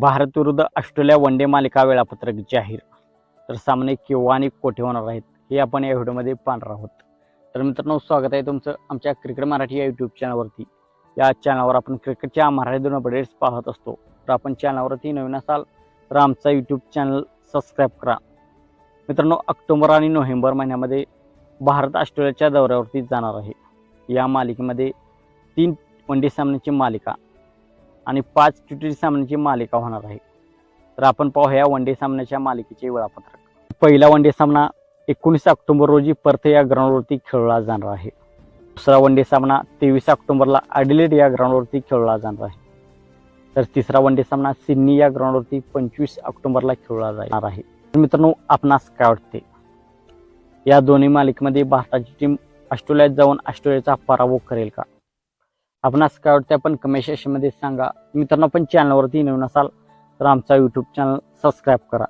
भारत विरुद्ध Australia won day मालिका वेळापत्रक जाहीर. तर सामने केव्हा आणि कोठे होणार आहेत हे आपण या व्हिडिओमध्ये पाहणार आहोत. तर मित्रांनो स्वागत आहे तुमचं आमच्या क्रिकेट मराठी या यूट्यूब चॅनलवरती या चॅनलवर आपण क्रिकेटच्या मराठी दोन अपडेट्स पाहत असतो. तर आपण चॅनलवरती नवीन असाल तर आमचा यूट्यूब चॅनल सबस्क्राईब करा. मित्रांनो ऑक्टोबर आणि नोव्हेंबर महिन्यामध्ये भारत ऑस्ट्रेलियाच्या दौऱ्यावरती जाणार आहे. या मालिकेमध्ये तीन वन डे सामन्याची मालिका आणि पाच टी ट्वेंटी सामन्याची मालिका होणार आहे. तर आपण पाहूया वन डे सामन्याच्या मालिकेचे वेळापत्रक. पहिला वन डे सामना एकोणीस ऑक्टोबर रोजी परत या ग्राउंडवरती खेळला जाणार आहे. दुसरा वन डे सामना तेवीस ऑक्टोबरला अडिलेड या ग्राउंडवरती खेळला जाणार आहे. तर तिसरा वन डे सामना सिडनी या ग्राउंडवरती पंचवीस ऑक्टोबरला खेळला जाणार आहे. तर मित्रांनो आपणास काय वाटते? या दोन्ही मालिकेमध्ये भारताची टीम ऑस्ट्रेलियात जाऊन ऑस्ट्रेलियाचा पराभव करेल का? आपणास काय वाटतं आपण कमेंट सेक्शनमध्ये सांगा. मित्रांनो पण चॅनलवरती नवीन असाल तर आमचा यूट्यूब चॅनल सबस्क्राईब करा.